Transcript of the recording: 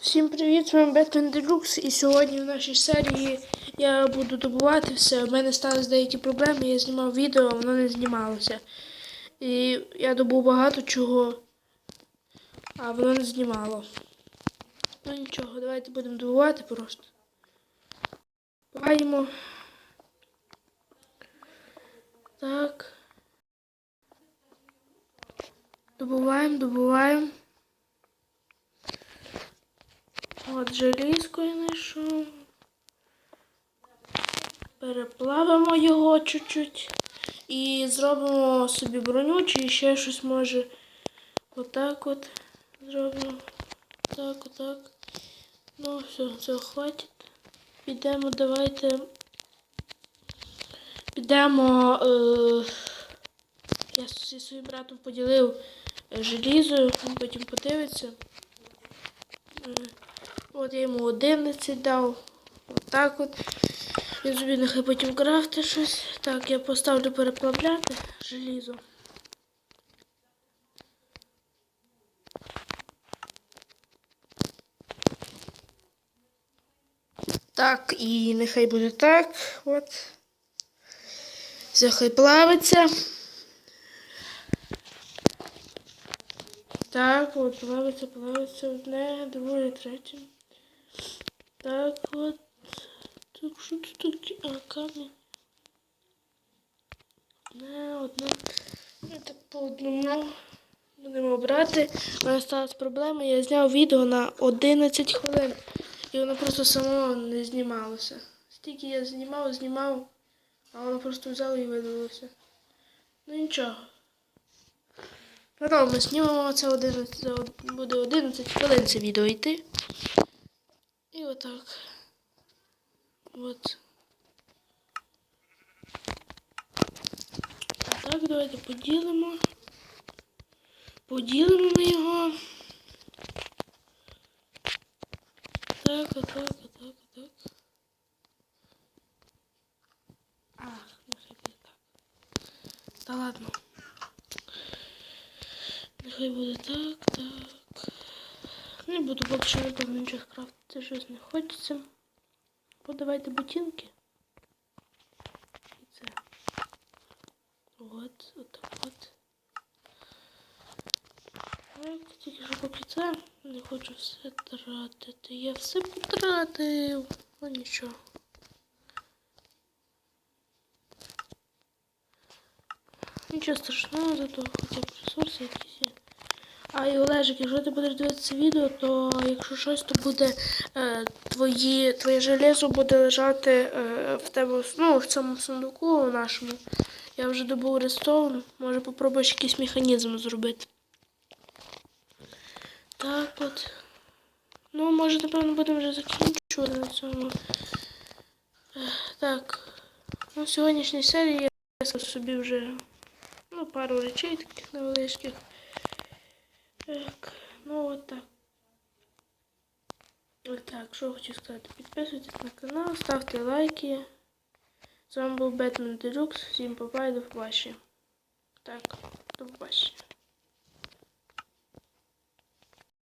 Всім привіт, з вами Бетмен Deluxe і сьогодні в нашій серії я буду добувати все. У мене сталися деякі проблеми, я знімав відео, а воно не знімалося. І я добув багато чого, а воно не знімало. Ну нічого, давайте будемо добувати просто. Паємо. Так. Добуваємо, добуваємо. От желізко я знайшов. Переплавимо його чуть-чуть. І зробимо собі броню, чи ще щось може. Отак от зробимо. Так, отак. Ну, все, цього хватить. Підемо, давайте. Підемо. Е... Я зі своїм братом поділив е, желізо, він потім подивиться. Е, От я йому 11 дав. Отак от. Він собі нехай потім крафти щось. Так, я поставлю переплавляти желізо. Так, і нехай буде так. От. Все хай плавиться. Так, от плавиться, плавиться одне, друге, третє. Так, от. Так, що тут таке? А, камінь. Одне, одне. Ну, так по одному. Будемо брати. У мене сталася проблема. Я зняв відео на 11 хвилин. І воно просто само не знімалося. Стільки я знімав, знімав, а воно просто взяло і видалося. Ну нічого. Потім ми знімемо це 11, за буде 11 хвилин це відео йти. І отак. От. А так, давайте поділимо. Поділимо ми його. Так, отак, отак, отак. А, нехай буде так. Та ладно. Нехай буде так, так. Не буду поки що напевно нічого крафтити, щось не хочеться. Бо давайте ботинки. І це. От, отак от. Так, тільки що поки це не хочу все тратити. Я все потратив. Ну нічого. Нічого страшного, зато хоча б ресурси якісь є. А і Олежик, якщо ти будеш дивитися відео, то якщо щось, то буде е, твої, твоє железо буде лежати е, в тебе ну, в цьому сундуку нашому. Я вже добув рестовну, може попробуєш якийсь механізм зробити. Так от. Ну, може, напевно, будемо вже закінчувати на цьому. Е, Так. Ну, в сьогоднішній серії я собі вже ну, пару речей таких невеличких. Так, ну от так. Так, що хочу сказати. Підписуйтесь на канал, ставте лайки. З вами був Бетмен Делюкс. Всім и до побачення. Так, до побачення.